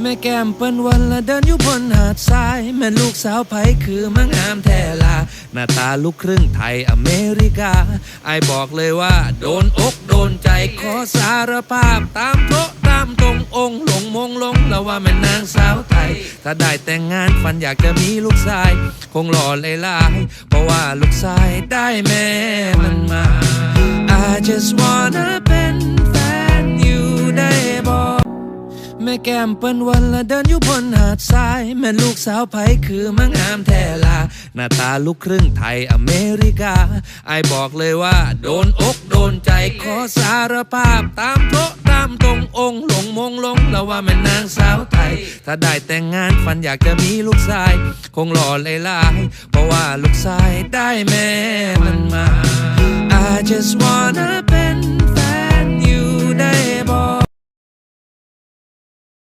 แม่แก้มเปิ้นวันละเดินอยู่บนหาดทราย แม่ลูกสาวไผคือมังงามแท้ลา หน้าตาลูกครึ่งไทยอเมริกา ไอบอกเลยว่า โดนอกโดนใจขอสารภาพตามโต๊ะตามตรงองค์หลงมงลงแล้วว่าแม่นางสาวไทย ถ้าได้แต่งงานฝันอยากจะมีลูกชาย คงหล่อเลยลายเพราะว่าลูกชายได้แม่มันมา I just wanna แม่แก้มเปิ้นวันละเดินอยู่บนหาดทราย แม่ลูกสาวไผคือมังงามแท้ลา หน้าตาลูกครึ่งไทยอเมริกา ไอบอกเลยว่า โดนอกโดนใจขอสารภาพตามโต๊ะตามตรงองค์หลงมงลงแล้วว่าแม่นางสาวไทย ถ้าได้แต่งงานฝันอยากจะมีลูกชาย คงหล่อเลยลายเพราะว่าลูกชายได้แม่มันมา I just wanna